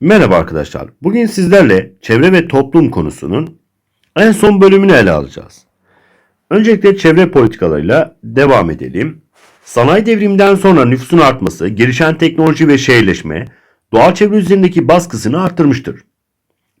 Merhaba arkadaşlar. Bugün sizlerle çevre ve toplum konusunun en son bölümünü ele alacağız. Öncelikle çevre politikalarıyla devam edelim. Sanayi devriminden sonra nüfusun artması, gelişen teknoloji ve şehirleşme doğal çevre üzerindeki baskısını arttırmıştır.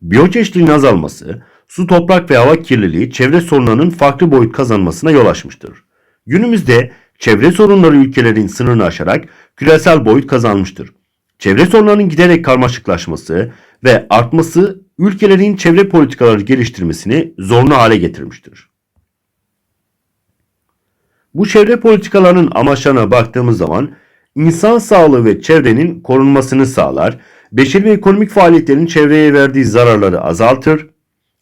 Biyoçeşitliliğin azalması, su, toprak ve hava kirliliği çevre sorunlarının farklı boyut kazanmasına yol açmıştır. Günümüzde çevre sorunları ülkelerin sınırını aşarak küresel boyut kazanmıştır. Çevre sorunlarının giderek karmaşıklaşması ve artması ülkelerin çevre politikaları geliştirmesini zorunlu hale getirmiştir. Bu çevre politikalarının amaçlarına baktığımız zaman insan sağlığı ve çevrenin korunmasını sağlar, beşeri ve ekonomik faaliyetlerin çevreye verdiği zararları azaltır,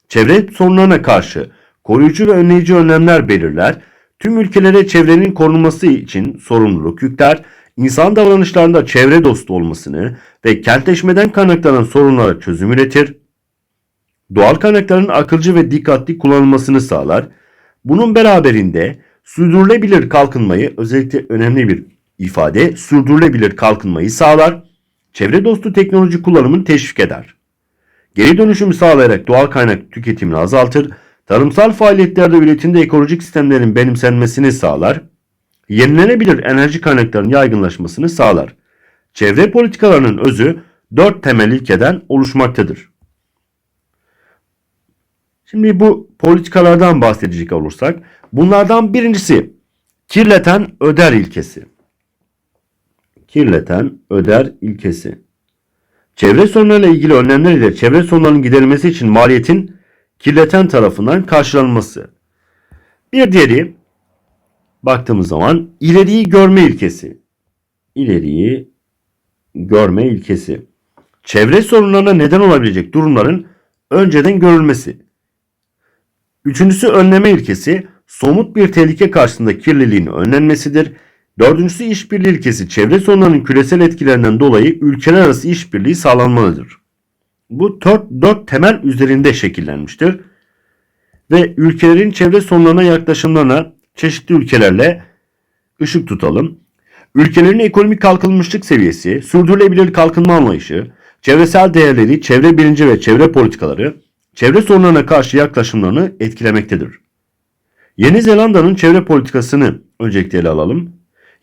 çevre sorunlarına karşı koruyucu ve önleyici önlemler belirler, tüm ülkelere çevrenin korunması için sorumluluk yükler, insan davranışlarında çevre dostu olmasını ve kentleşmeden kaynaklanan sorunlara çözüm üretir, doğal kaynakların akılcı ve dikkatli kullanılmasını sağlar. Bunun beraberinde sürdürülebilir kalkınmayı özellikle önemli bir ifade sürdürülebilir kalkınmayı sağlar. Çevre dostu teknoloji kullanımını teşvik eder. Geri dönüşümü sağlayarak doğal kaynak tüketimini azaltır. Tarımsal faaliyetlerde üretimde ekolojik sistemlerin benimsenmesini sağlar. Yenilenebilir enerji kaynaklarının yaygınlaşmasını sağlar. Çevre politikalarının özü dört temel ilkeden oluşmaktadır. Şimdi bu politikalardan bahsedecek olursak bunlardan birincisi kirleten öder ilkesi. Kirleten öder ilkesi. Çevre sorunlarıyla ilgili önlemler ile çevre sorunlarının giderilmesi için maliyetin kirleten tarafından karşılanması. Bir diğeri baktığımız zaman ileriyi görme ilkesi. İleriyi görme ilkesi. Çevre sorunlarına neden olabilecek durumların önceden görülmesi. Üçüncüsü önleme ilkesi somut bir tehlike karşısında kirliliğin önlenmesidir. Dördüncüsü işbirliği ilkesi çevre sorunlarının küresel etkilerinden dolayı ülkeler arası işbirliği sağlanmalıdır. Bu dört, dört temel üzerinde şekillenmiştir. Ve ülkelerin çevre sorunlarına yaklaşımlarına çeşitli ülkelerle ışık tutalım. Ülkelerin ekonomik kalkınmışlık seviyesi, sürdürülebilir kalkınma anlayışı, çevresel değerleri, çevre bilinci ve çevre politikaları çevre sorunlarına karşı yaklaşımlarını etkilemektedir. Yeni Zelanda'nın çevre politikasını öncelikle ele alalım.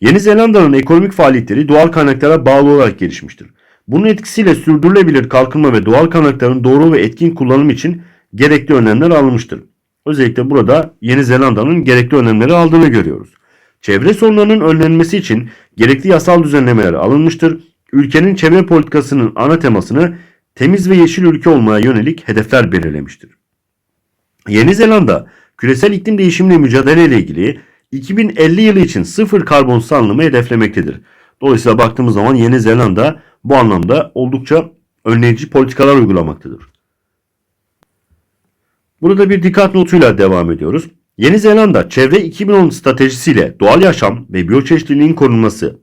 Yeni Zelanda'nın ekonomik faaliyetleri doğal kaynaklara bağlı olarak gelişmiştir. Bunun etkisiyle sürdürülebilir kalkınma ve doğal kaynakların doğru ve etkin kullanımı için gerekli önlemler alınmıştır. Özellikle burada Yeni Zelanda'nın gerekli önlemleri aldığını görüyoruz. Çevre sorunlarının önlenmesi için gerekli yasal düzenlemeler alınmıştır. Ülkenin çevre politikasının ana temasını temiz ve yeşil ülke olmaya yönelik hedefler belirlemiştir. Yeni Zelanda küresel iklim değişimiyle mücadele ile ilgili 2050 yılı için sıfır karbon salınımı hedeflemektedir. Dolayısıyla baktığımız zaman Yeni Zelanda bu anlamda oldukça önleyici politikalar uygulamaktadır. Burada bir dikkat notuyla devam ediyoruz. Yeni Zelanda çevre 2010 stratejisiyle doğal yaşam ve biyoçeşitliliğin korunması,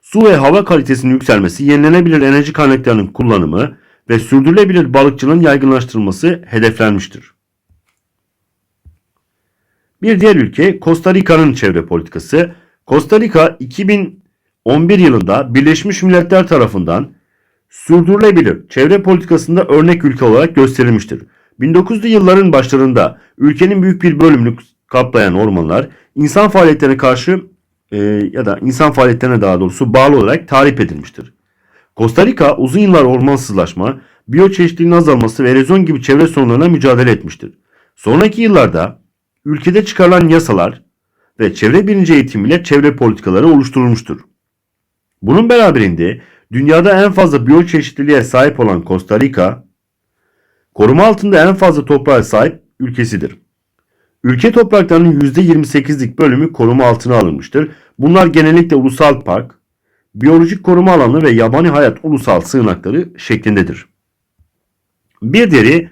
su ve hava kalitesinin yükselmesi, yenilenebilir enerji kaynaklarının kullanımı ve sürdürülebilir balıkçılığın yaygınlaştırılması hedeflenmiştir. Bir diğer ülke Costa Rica'nın çevre politikası. Costa Rica 2011 yılında Birleşmiş Milletler tarafından sürdürülebilir çevre politikasında örnek ülke olarak gösterilmiştir. 1900'lü yılların başlarında ülkenin büyük bir bölümünü kaplayan ormanlar insan faaliyetlerine karşı e, ya da insan faaliyetlerine daha doğrusu bağlı olarak tarif edilmiştir. Costa Rica uzun yıllar ormansızlaşma, biyoçeşitliliğin azalması ve erozyon gibi çevre sorunlarına mücadele etmiştir. Sonraki yıllarda ülkede çıkarılan yasalar ve çevre bilinci eğitimiyle çevre politikaları oluşturulmuştur. Bunun beraberinde dünyada en fazla biyoçeşitliliğe sahip olan Costa Rica, koruma altında en fazla toprağa sahip ülkesidir. Ülke topraklarının %28'lik bölümü koruma altına alınmıştır. Bunlar genellikle ulusal park, biyolojik koruma alanı ve yabani hayat ulusal sığınakları şeklindedir. Bir diğeri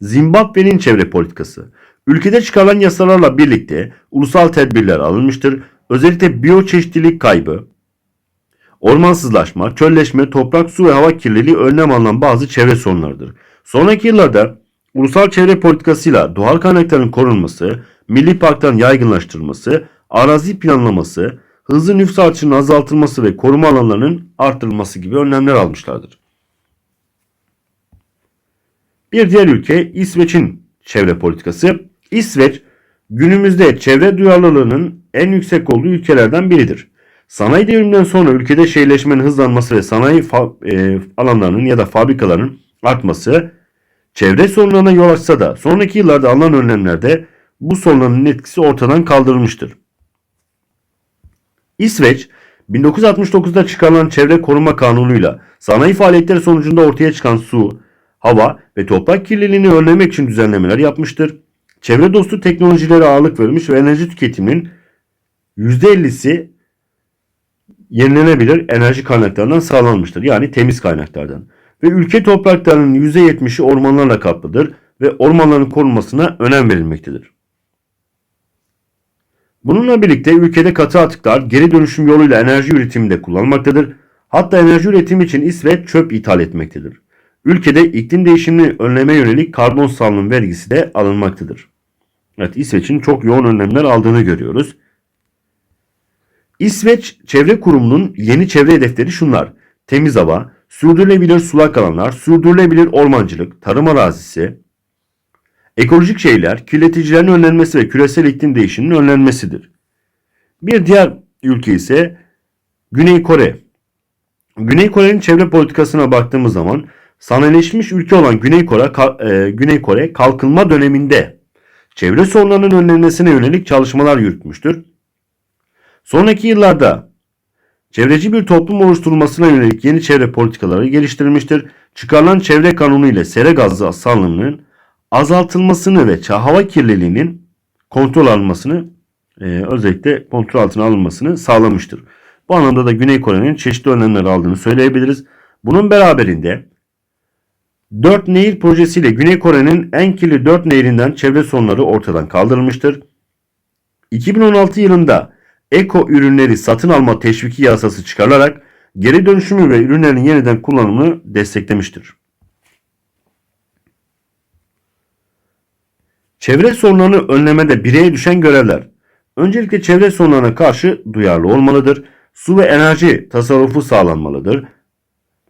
Zimbabwe'nin çevre politikası. Ülkede çıkarılan yasalarla birlikte ulusal tedbirler alınmıştır. Özellikle biyoçeşitlilik kaybı, ormansızlaşma, çölleşme, toprak, su ve hava kirliliği önlem alınan bazı çevre sorunlarıdır. Sonraki yıllarda ulusal çevre politikasıyla doğal kaynakların korunması, milli parkların yaygınlaştırılması, arazi planlaması, hızlı nüfus artışının azaltılması ve koruma alanlarının artırılması gibi önlemler almışlardır. Bir diğer ülke İsveç'in çevre politikası. İsveç günümüzde çevre duyarlılığının en yüksek olduğu ülkelerden biridir. Sanayi devriminden sonra ülkede şehirleşmenin hızlanması ve sanayi e, alanlarının ya da fabrikaların artması çevre sorunlarına yol açsa da sonraki yıllarda alınan önlemlerde bu sorunların etkisi ortadan kaldırılmıştır. İsveç 1969'da çıkarılan çevre koruma kanunuyla sanayi faaliyetleri sonucunda ortaya çıkan su, hava ve toprak kirliliğini önlemek için düzenlemeler yapmıştır. Çevre dostu teknolojilere ağırlık verilmiş ve enerji tüketiminin %50'si yenilenebilir enerji kaynaklarından sağlanmıştır. Yani temiz kaynaklardan. Ve ülke topraklarının %70'i ormanlarla kaplıdır ve ormanların korunmasına önem verilmektedir. Bununla birlikte ülkede katı atıklar geri dönüşüm yoluyla enerji üretiminde kullanılmaktadır. Hatta enerji üretimi için İsveç çöp ithal etmektedir. Ülkede iklim değişimini önleme yönelik karbon salınım vergisi de alınmaktadır. Evet İsveç'in çok yoğun önlemler aldığını görüyoruz. İsveç Çevre Kurumu'nun yeni çevre hedefleri şunlar. Temiz hava, sürdürülebilir sulak alanlar, sürdürülebilir ormancılık, tarım arazisi, ekolojik şeyler, kirleticilerin önlenmesi ve küresel iklim değişiminin önlenmesidir. Bir diğer ülke ise Güney Kore. Güney Kore'nin çevre politikasına baktığımız zaman sanayileşmiş ülke olan Güney Kore, e, Güney Kore kalkınma döneminde çevre sorunlarının önlenmesine yönelik çalışmalar yürütmüştür. Sonraki yıllarda çevreci bir toplum oluşturulmasına yönelik yeni çevre politikaları geliştirilmiştir. Çıkarılan çevre kanunu ile sera gazı salınımının azaltılmasını ve hava kirliliğinin kontrol alınmasını e, özellikle kontrol altına alınmasını sağlamıştır. Bu anlamda da Güney Kore'nin çeşitli önlemler aldığını söyleyebiliriz. Bunun beraberinde 4 Nehir projesiyle Güney Kore'nin en kirli 4 nehrinden çevre sorunları ortadan kaldırılmıştır. 2016 yılında eko ürünleri satın alma teşviki yasası çıkarılarak geri dönüşümü ve ürünlerin yeniden kullanımını desteklemiştir. Çevre sorunlarını önlemede bireye düşen görevler. Öncelikle çevre sorunlarına karşı duyarlı olmalıdır. Su ve enerji tasarrufu sağlanmalıdır.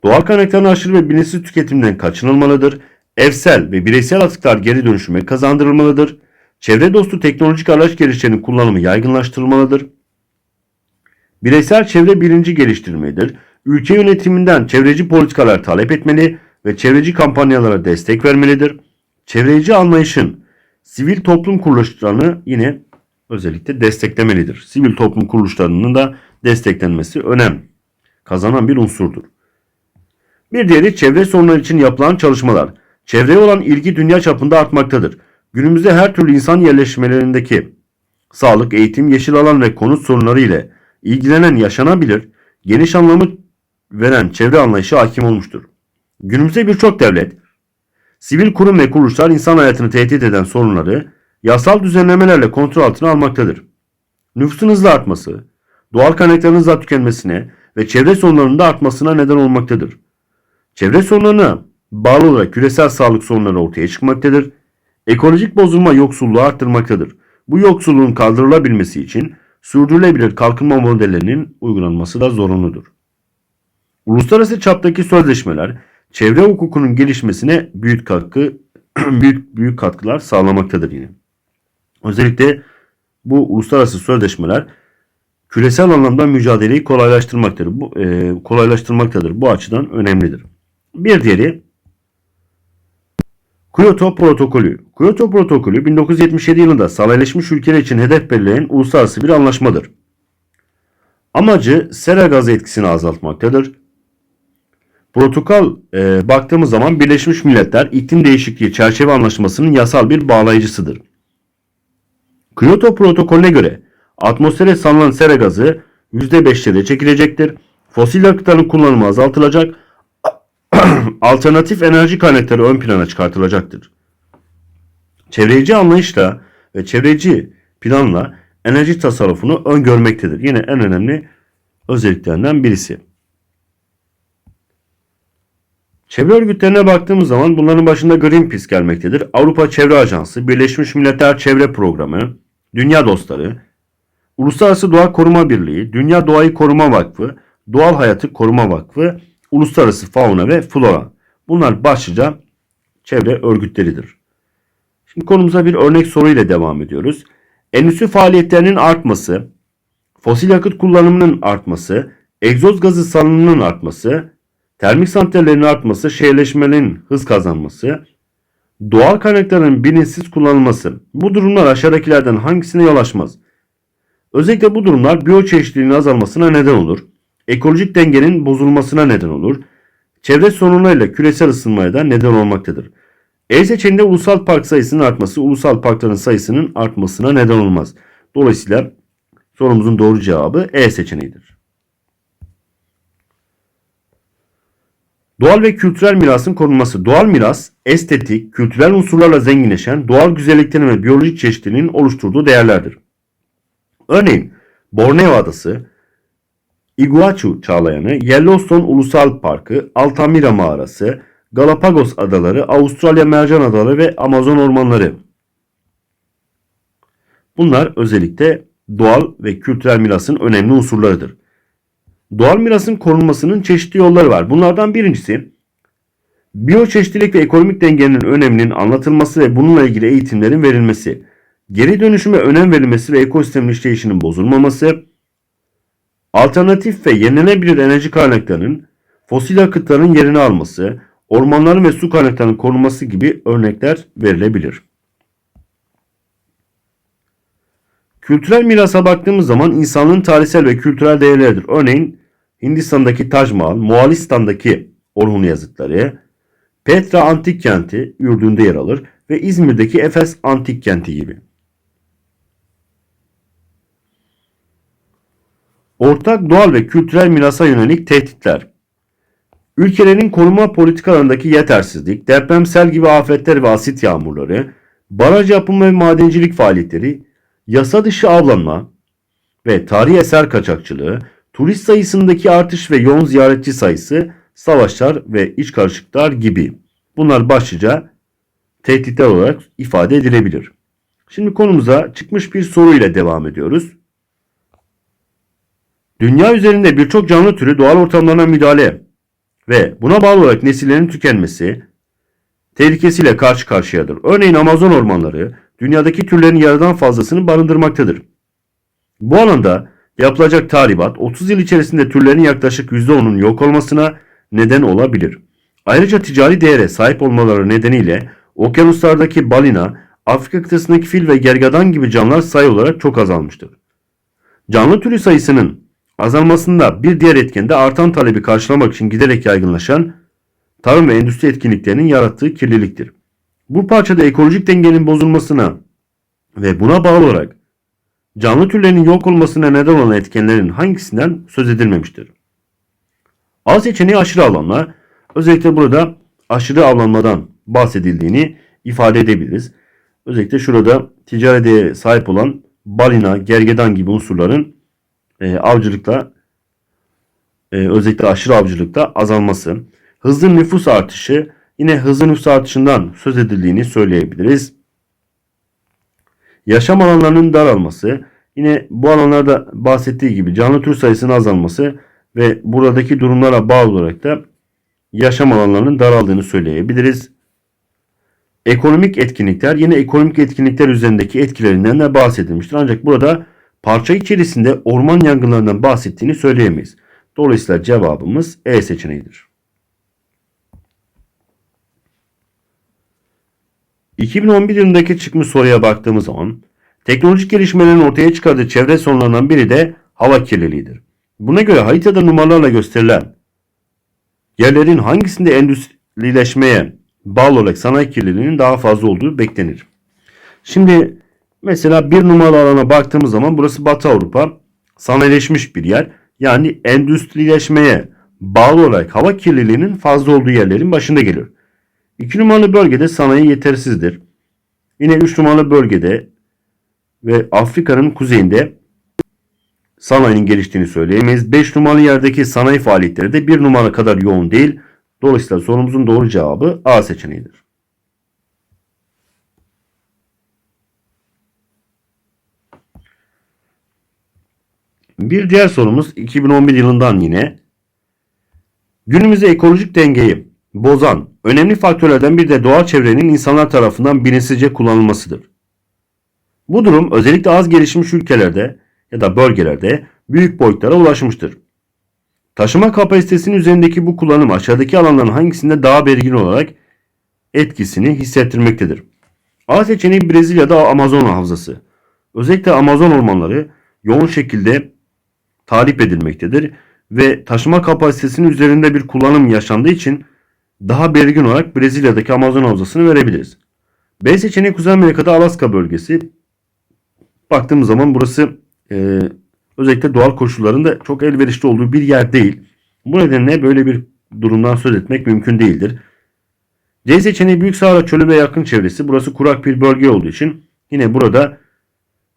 Doğal kaynakların aşırı ve bilinçsiz tüketimden kaçınılmalıdır. Evsel ve bireysel atıklar geri dönüşüme kazandırılmalıdır. Çevre dostu teknolojik araç geliştirmenin kullanımı yaygınlaştırılmalıdır. Bireysel çevre bilinci geliştirmelidir. Ülke yönetiminden çevreci politikalar talep etmeli ve çevreci kampanyalara destek vermelidir. Çevreci anlayışın sivil toplum kuruluşlarını yine özellikle desteklemelidir. Sivil toplum kuruluşlarının da desteklenmesi önem kazanan bir unsurdur. Bir diğeri çevre sorunları için yapılan çalışmalar. Çevreye olan ilgi dünya çapında artmaktadır. Günümüzde her türlü insan yerleşmelerindeki sağlık, eğitim, yeşil alan ve konut sorunları ile ilgilenen yaşanabilir, geniş anlamı veren çevre anlayışı hakim olmuştur. Günümüzde birçok devlet, sivil kurum ve kuruluşlar insan hayatını tehdit eden sorunları yasal düzenlemelerle kontrol altına almaktadır. Nüfusun hızla artması, doğal kaynakların hızla tükenmesine ve çevre sorunlarının da artmasına neden olmaktadır. Çevre sorunlarına bağlı olarak küresel sağlık sorunları ortaya çıkmaktadır. Ekolojik bozulma yoksulluğu arttırmaktadır. Bu yoksulluğun kaldırılabilmesi için sürdürülebilir kalkınma modellerinin uygulanması da zorunludur. Uluslararası çaptaki sözleşmeler çevre hukukunun gelişmesine büyük katkı büyük büyük katkılar sağlamaktadır yine. Özellikle bu uluslararası sözleşmeler küresel anlamda mücadeleyi kolaylaştırmaktadır. Bu e, kolaylaştırmaktadır. Bu açıdan önemlidir. Bir diğeri Kyoto Protokolü. Kyoto Protokolü 1977 yılında sanayileşmiş ülkeler için hedef belirleyen uluslararası bir anlaşmadır. Amacı sera gazı etkisini azaltmaktadır. Protokol e, baktığımız zaman Birleşmiş Milletler İklim Değişikliği Çerçeve Anlaşması'nın yasal bir bağlayıcısıdır. Kyoto protokolüne göre atmosfere salınan sera gazı %5'te çekilecektir. Fosil yakıtların kullanımı azaltılacak. Alternatif enerji kaynakları ön plana çıkartılacaktır. Çevreci anlayışla ve çevreci planla enerji tasarrufunu öngörmektedir. Yine en önemli özelliklerinden birisi. Çevre örgütlerine baktığımız zaman bunların başında Greenpeace gelmektedir. Avrupa Çevre Ajansı, Birleşmiş Milletler Çevre Programı, Dünya Dostları, Uluslararası Doğa Koruma Birliği, Dünya Doğayı Koruma Vakfı, Doğal Hayatı Koruma Vakfı, Uluslararası Fauna ve Flora. Bunlar başlıca çevre örgütleridir. Şimdi konumuza bir örnek soruyla devam ediyoruz. Endüstri faaliyetlerinin artması, fosil yakıt kullanımının artması, egzoz gazı salınımının artması, termik santrallerin artması, şehirleşmenin hız kazanması, doğal kaynakların bilinçsiz kullanılması. Bu durumlar aşağıdakilerden hangisine yol açmaz? Özellikle bu durumlar biyoçeşitliliğin azalmasına neden olur. Ekolojik dengenin bozulmasına neden olur. Çevre sorunlarıyla küresel ısınmaya da neden olmaktadır. E seçeneğinde ulusal park sayısının artması ulusal parkların sayısının artmasına neden olmaz. Dolayısıyla sorumuzun doğru cevabı E seçeneğidir. Doğal ve kültürel mirasın korunması. Doğal miras, estetik, kültürel unsurlarla zenginleşen doğal güzelliklerin ve biyolojik çeşitliliğin oluşturduğu değerlerdir. Örneğin Borneo Adası, Iguaçu Çağlayanı, Yellowstone Ulusal Parkı, Altamira Mağarası, Galapagos Adaları, Avustralya Mercan Adaları ve Amazon ormanları. Bunlar özellikle doğal ve kültürel mirasın önemli unsurlarıdır. Doğal mirasın korunmasının çeşitli yolları var. Bunlardan birincisi biyoçeşitlilik ve ekonomik dengenin öneminin anlatılması ve bununla ilgili eğitimlerin verilmesi, geri dönüşüme önem verilmesi ve ekosistemin işleyişinin bozulmaması, alternatif ve yenilenebilir enerji kaynaklarının fosil yakıtların yerini alması, ormanların ve su kaynaklarının korunması gibi örnekler verilebilir. Kültürel mirasa baktığımız zaman insanlığın tarihsel ve kültürel değerleridir. Örneğin Hindistan'daki Taj Mahal, Moğolistan'daki Orhun yazıtları, Petra Antik Kenti Ürdün'de yer alır ve İzmir'deki Efes Antik Kenti gibi. Ortak doğal ve kültürel mirasa yönelik tehditler. Ülkelerin koruma politikalarındaki yetersizlik, depremsel gibi afetler ve asit yağmurları, baraj yapımı ve madencilik faaliyetleri, yasa dışı avlanma ve tarihi eser kaçakçılığı, turist sayısındaki artış ve yoğun ziyaretçi sayısı, savaşlar ve iç karışıklıklar gibi. Bunlar başlıca tehditler olarak ifade edilebilir. Şimdi konumuza çıkmış bir soruyla devam ediyoruz. Dünya üzerinde birçok canlı türü doğal ortamlarına müdahale ve buna bağlı olarak nesillerin tükenmesi tehlikesiyle karşı karşıyadır. Örneğin Amazon ormanları dünyadaki türlerin yarıdan fazlasını barındırmaktadır. Bu alanda yapılacak tahribat 30 yıl içerisinde türlerin yaklaşık %10'un yok olmasına neden olabilir. Ayrıca ticari değere sahip olmaları nedeniyle okyanuslardaki balina, Afrika kıtasındaki fil ve gergadan gibi canlılar sayı olarak çok azalmıştır. Canlı türü sayısının azalmasında bir diğer etken de artan talebi karşılamak için giderek yaygınlaşan tarım ve endüstri etkinliklerinin yarattığı kirliliktir. Bu parçada ekolojik dengenin bozulmasına ve buna bağlı olarak canlı türlerinin yok olmasına neden olan etkenlerin hangisinden söz edilmemiştir. A seçeneği aşırı avlanma. Özellikle burada aşırı avlanmadan bahsedildiğini ifade edebiliriz. Özellikle şurada ticari değere sahip olan balina, gergedan gibi unsurların e, avcılıkta e, özellikle aşırı avcılıkta azalması. Hızlı nüfus artışı yine hızlı nüfus artışından söz edildiğini söyleyebiliriz. Yaşam alanlarının daralması yine bu alanlarda bahsettiği gibi canlı tür sayısının azalması ve buradaki durumlara bağlı olarak da yaşam alanlarının daraldığını söyleyebiliriz. Ekonomik etkinlikler yine ekonomik etkinlikler üzerindeki etkilerinden de bahsedilmiştir. Ancak burada parça içerisinde orman yangınlarından bahsettiğini söyleyemeyiz. Dolayısıyla cevabımız E seçeneğidir. 2011 yılındaki çıkmış soruya baktığımız zaman teknolojik gelişmelerin ortaya çıkardığı çevre sorunlarından biri de hava kirliliğidir. Buna göre haritada numaralarla gösterilen yerlerin hangisinde endüstrileşmeye bağlı olarak sanayi kirliliğinin daha fazla olduğu beklenir. Şimdi mesela bir numaralı alana baktığımız zaman burası Batı Avrupa sanayileşmiş bir yer. Yani endüstrileşmeye bağlı olarak hava kirliliğinin fazla olduğu yerlerin başında geliyor. 2 numaralı bölgede sanayi yetersizdir. Yine 3 numaralı bölgede ve Afrika'nın kuzeyinde sanayinin geliştiğini söyleyemeyiz. 5 numaralı yerdeki sanayi faaliyetleri de 1 numara kadar yoğun değil. Dolayısıyla sorumuzun doğru cevabı A seçeneğidir. Bir diğer sorumuz 2011 yılından yine günümüzde ekolojik dengeyi bozan önemli faktörlerden biri de doğal çevrenin insanlar tarafından bilinçsizce kullanılmasıdır. Bu durum özellikle az gelişmiş ülkelerde ya da bölgelerde büyük boyutlara ulaşmıştır. Taşıma kapasitesinin üzerindeki bu kullanım aşağıdaki alanların hangisinde daha belirgin olarak etkisini hissettirmektedir. A seçeneği Brezilya'da Amazon havzası. Özellikle Amazon ormanları yoğun şekilde talip edilmektedir ve taşıma kapasitesinin üzerinde bir kullanım yaşandığı için daha belirgin olarak Brezilya'daki Amazon havzasını verebiliriz. B seçeneği Kuzey Amerika'da Alaska bölgesi. Baktığımız zaman burası e, özellikle doğal koşulların da çok elverişli olduğu bir yer değil. Bu nedenle böyle bir durumdan söz etmek mümkün değildir. C seçeneği Büyük Sahara Çölü ve yakın çevresi. Burası kurak bir bölge olduğu için yine burada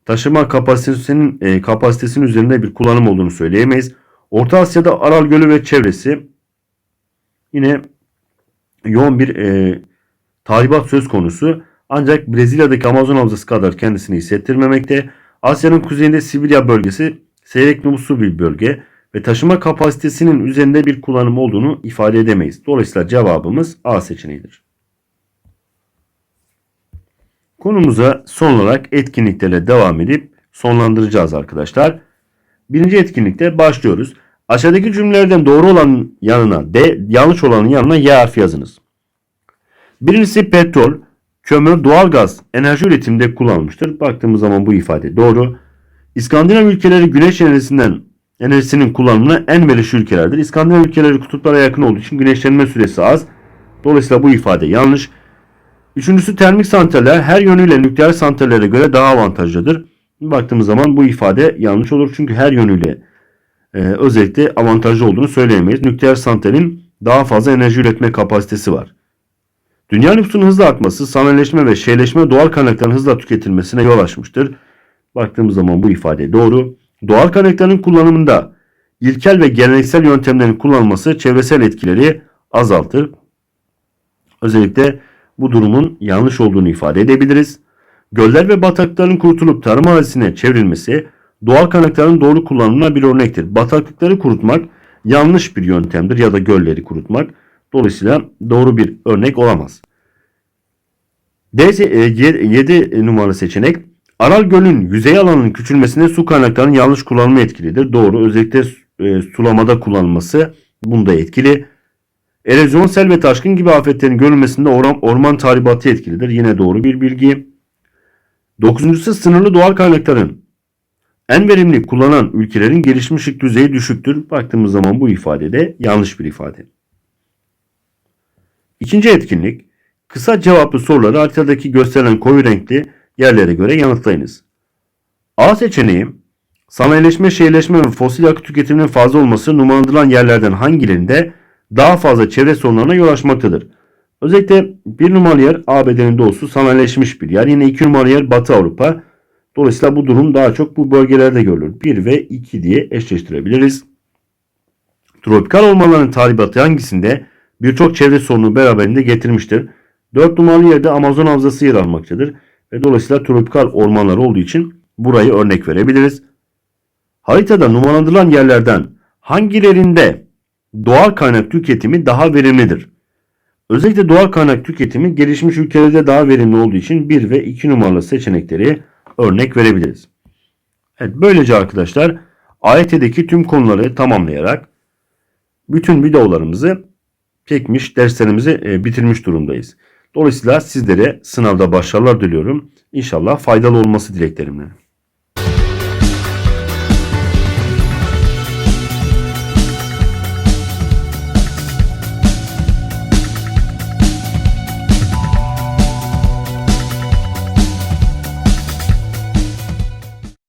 taşıma kapasitesinin e, kapasitesinin üzerinde bir kullanım olduğunu söyleyemeyiz. Orta Asya'da Aral Gölü ve çevresi yine yoğun bir e, tahribat söz konusu. Ancak Brezilya'daki Amazon havzası kadar kendisini hissettirmemekte. Asya'nın kuzeyinde Sibirya bölgesi seyrek nüfuslu bir bölge ve taşıma kapasitesinin üzerinde bir kullanım olduğunu ifade edemeyiz. Dolayısıyla cevabımız A seçeneğidir. Konumuza son olarak etkinliklerle devam edip sonlandıracağız arkadaşlar. Birinci etkinlikte başlıyoruz. Aşağıdaki cümlelerden doğru olan yanına D, yanlış olanın yanına Y harfi yazınız. Birincisi petrol, kömür, doğalgaz enerji üretiminde kullanılmıştır. Baktığımız zaman bu ifade doğru. İskandinav ülkeleri güneş enerjisinden enerjisinin kullanımına en verişli ülkelerdir. İskandinav ülkeleri kutuplara yakın olduğu için güneşlenme süresi az. Dolayısıyla bu ifade yanlış. Üçüncüsü termik santraller her yönüyle nükleer santrallere göre daha avantajlıdır. Baktığımız zaman bu ifade yanlış olur. Çünkü her yönüyle e, özellikle avantajlı olduğunu söyleyemeyiz. Nükleer santralin daha fazla enerji üretme kapasitesi var. Dünya nüfusunun hızla artması, sanayileşme ve şeyleşme doğal kaynakların hızla tüketilmesine yol açmıştır. Baktığımız zaman bu ifade doğru. Doğal kaynakların kullanımında ilkel ve geleneksel yöntemlerin kullanılması çevresel etkileri azaltır. Özellikle bu durumun yanlış olduğunu ifade edebiliriz. Göller ve bataklıkların kurutulup tarım arazisine çevrilmesi doğal kaynakların doğru kullanımına bir örnektir. Bataklıkları kurutmak yanlış bir yöntemdir ya da gölleri kurutmak. Dolayısıyla doğru bir örnek olamaz. D 7 numaralı seçenek Aral Gölü'nün yüzey alanının küçülmesinde su kaynaklarının yanlış kullanımı etkilidir. Doğru. Özellikle e, sulamada kullanılması bunda etkili. Erozyon, sel ve taşkın gibi afetlerin görülmesinde orman, orman tahribatı etkilidir. Yine doğru bir bilgi. Dokuzuncusu sınırlı doğal kaynakların en verimli kullanan ülkelerin gelişmişlik düzeyi düşüktür. Baktığımız zaman bu ifadede yanlış bir ifade. İkinci etkinlik kısa cevaplı soruları haritadaki gösterilen koyu renkli yerlere göre yanıtlayınız. A seçeneği sanayileşme, şehirleşme ve fosil yakıt tüketiminin fazla olması numaralandırılan yerlerden hangilerinde daha fazla çevre sorunlarına yol açmaktadır. Özellikle bir numaralı yer ABD'nin doğusu sanayileşmiş bir yer. Yine iki numaralı yer Batı Avrupa. Dolayısıyla bu durum daha çok bu bölgelerde görülür. 1 ve 2 diye eşleştirebiliriz. Tropikal ormanların tahribatı hangisinde birçok çevre sorunu beraberinde getirmiştir? 4 numaralı yerde Amazon havzası yer almaktadır. Ve dolayısıyla tropikal ormanlar olduğu için burayı örnek verebiliriz. Haritada numaralandırılan yerlerden hangilerinde doğal kaynak tüketimi daha verimlidir? Özellikle doğal kaynak tüketimi gelişmiş ülkelerde daha verimli olduğu için 1 ve 2 numaralı seçenekleri örnek verebiliriz. Evet böylece arkadaşlar AYT'deki tüm konuları tamamlayarak bütün videolarımızı çekmiş, derslerimizi e, bitirmiş durumdayız. Dolayısıyla sizlere sınavda başarılar diliyorum. İnşallah faydalı olması dileklerimle.